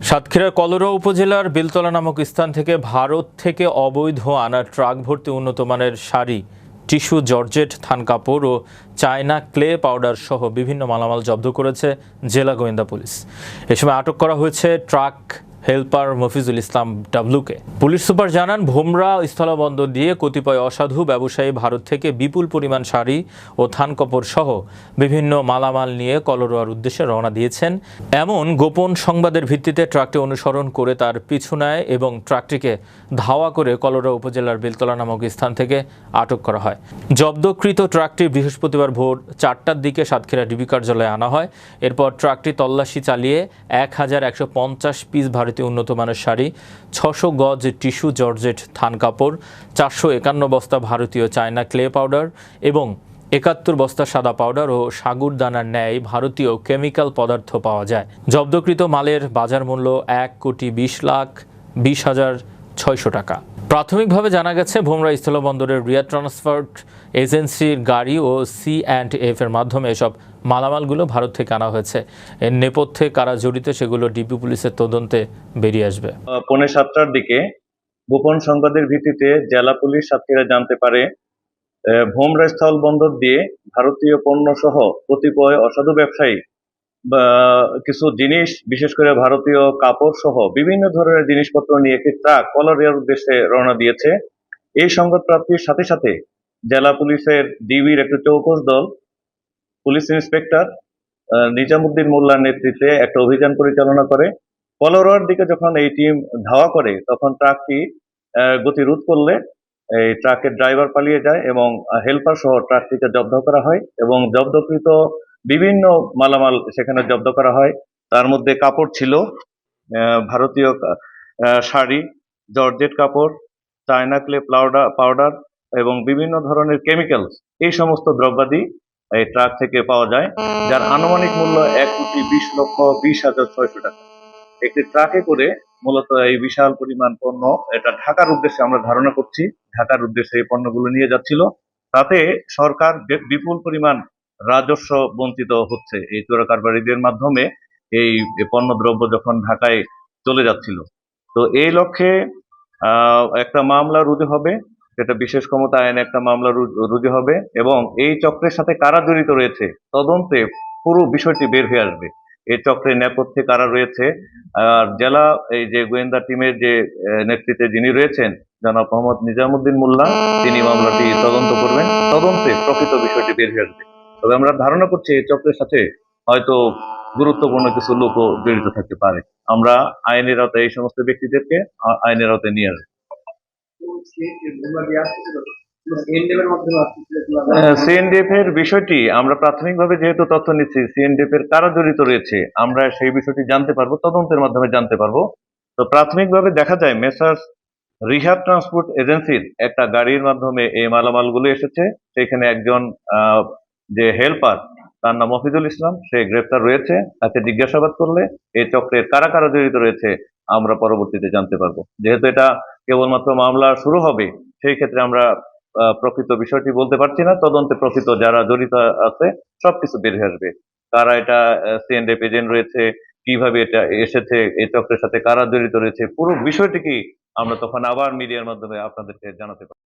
সাতক্ষীরার কলরা উপজেলার বেলতলা নামক স্থান থেকে ভারত থেকে অবৈধ আনা ট্রাক ভর্তি উন্নত মানের শাড়ি, টিস্যু, জর্জেট, থান কাপড় ও চায়না ক্লে পাউডার সহ বিভিন্ন মালামাল জব্দ করেছে জেলা গোয়েন্দা পুলিশ। এ সময় আটক করা হয়েছে ট্রাক হেল্পার মফিজুল ইসলাম ডাবলুকে। পুলিশ সুপার জানান, ভোমরা স্থলবন্দর দিয়ে কতিপয় অসাধু ব্যবসায়ী ভারত থেকে বিপুল পরিমাণ শাড়ি ও থান সহ বিভিন্ন মালামাল নিয়ে কলরোয়ার উদ্দেশ্যে রওনা দিয়েছেন। এমন গোপন সংবাদের ভিত্তিতে ট্রাকটি অনুসরণ করে তার পিছু নেয় এবং ট্রাকটিকে ধাওয়া করে কলরা উপজেলার বেলতলা নামক স্থান থেকে আটক করা হয়। জব্দকৃত ট্রাকটি বৃহস্পতিবার ভোর চারটার দিকে সাতক্ষীরা ডিবি কার্যালয়ে আনা হয়। এরপর ট্রাকটি তল্লাশি চালিয়ে এক হাজার একশো পঞ্চাশ পিস ভারতীয় উন্নত মানের শাড়ি, ছশো গজ টিস্যু জর্জেট থান কাপড়, চারশো একান্ন বস্তা ভারতীয় চায়না ক্লে পাউডার এবং একাত্তর বস্তা সাদা পাউডার ও সাগুর দানার ন্যায় ভারতীয় কেমিক্যাল পদার্থ পাওয়া যায়। জব্দকৃত মালের বাজার মূল্য এক কোটি বিশ লাখ বিশ হাজার ছয়শো টাকা। প্রাথমিকভাবে জানা গেছে, ভোমরা স্থলবন্দরের রিয়া ট্রান্সপোর্ট এজেন্সির গাড়ি ও সি অ্যান্ড এফ এর মাধ্যমে এসব মালামালগুলো ভারত থেকে আনা হয়েছে। এর নেপথ্যে কারা জড়িত সেগুলো ডিবি পুলিশের তদন্তে বেরিয়ে আসবে। পৌনে সাতটার দিকে গোপন সংবাদের ভিত্তিতে জেলা পুলিশ সাতক্ষীরা জানতে পারে ভোমরা স্থল দিয়ে ভারতীয় পণ্য সহ কতিপয় অসাধু ব্যবসায়ী কিছু জিনিস, বিশেষ করে ভারতীয় কাপড় সহ বিভিন্ন ধরনের জিনিসপত্র নিয়ে একটি ট্রাক কলারিয়ার উদ্দেশ্যে রওনা দিয়েছে। এই সংবাদ প্রাপ্তির সাথে সাথে জেলা পুলিশের ডিবির একটি চৌকস দল, পুলিশ ইন্সপেক্টর নিজামুদ্দিন মোল্লার নেতৃত্বে একটা অভিযান পরিচালনা করে। কলোরার দিকে যখন এই টিম ধাওয়া করে, তখন ট্রাকটি গতি রোধ করলে এই ট্রাকের ড্রাইভার পালিয়ে যায় এবং হেল্পার সহ ট্রাকটিকে জব্দ করা হয় এবং জব্দকৃত বিভিন্ন মালামাল সেখানে জব্দ করা হয়। তার মধ্যে কাপড় ছিল ভারতীয় শাড়ি, জর্জেট কাপড় চায়না ক্লে পাউডার পাউডার এবং বিভিন্ন ধরনের কেমিক্যালস এই সমস্ত দ্রব্যাদি এই ট্রাক থেকে পাওয়া যায়, যার আনুমানিক মূল্য এক কোটি বিশ লক্ষ বিশ হাজার ছয়শো টাকা। একটি ট্রাকে করে মূলত এই বিশাল পরিমাণ পণ্য, এটা ঢাকার উদ্দেশ্যে আমরা ধারণা করছি, ঢাকার উদ্দেশ্যে এই পণ্যগুলো নিয়ে যাচ্ছিল। তাতে সরকার বিপুল পরিমাণ রাজস্ব বঞ্চিত হচ্ছে এই চোরা কারবারিদের মাধ্যমে এই পণ্য দ্রব্য যখন ঢাকায় চলে যাচ্ছিল। তো এই লক্ষ্যে একটা মামলা রুজু হবে, সেটা বিশেষ ক্ষমতা আইনে একটা মামলা রুজু হবে এবং এই চক্রের সাথে কারা জড়িত রয়েছে তদন্তে পুরো বিষয়টি বের হয়ে আসবে। এই চক্রের নেপথ্যে কারা রয়েছে, আর জেলা, এই যে গোয়েন্দা টিমের যে নেতৃত্বে যিনি রয়েছেন, জনাব মোহাম্মদ নিজামুদ্দিন মোল্লা, তিনি মামলাটি তদন্ত করবেন। তদন্তে প্রকৃত বিষয়টি বের হয়ে আসবে। তবে আমরা ধারণা করছি এই চক্রের সাথে হয়তো গুরুত্বপূর্ণ কিছু লোকও জড়িত থাকতে পারে। আমরা আইনের আওতায় এই সমস্ত ব্যক্তিদেরকে আইনের আওতায় নিয়ে আসব। সিএনডিএফ এর বিষয়টি আমরা প্রাথমিকভাবে যেহেতু তথ্য নিচ্ছি সিএনডিএফ এর কারা জড়িত রয়েছে, আমরা সেই বিষয়টি জানতে পারব, তদন্তের মাধ্যমে জানতে পারব। তো প্রাথমিকভাবে দেখা যায়, মেসার্স রিহাব ট্রান্সপোর্ট এজেন্সির একটা গাড়ির মাধ্যমে এই মালামালগুলো এসেছে। সেখানে একজন যে হেল্পার, তার নাম মফিজুল ইসলাম, সে গ্রেপ্তার রয়েছে, তাকে জিজ্ঞাসাবাদ করলে এই চক্রের কারা কারা জড়িত রয়েছে আমরা পরবর্তীতে জানতে পারব। যেহেতু এটা কেবলমাত্র মামলা শুরু হবে, সেই ক্ষেত্রে আমরা প্রকৃত বিষয়টি বলতে পারছি না। তদন্তে প্রকৃত যারা জড়িত আছে, সবকিছু বের হয়ে আসবে। কারা এটা সিএনডেপ এজেন্ট রয়েছে, কীভাবে এটা এসেছে এই চক্রের সাথে কারা জড়িত রয়েছে, পুরো বিষয়টি কি আমরা তখন আবার মিডিয়ার মাধ্যমে আপনাদেরকে জানাতে পারব।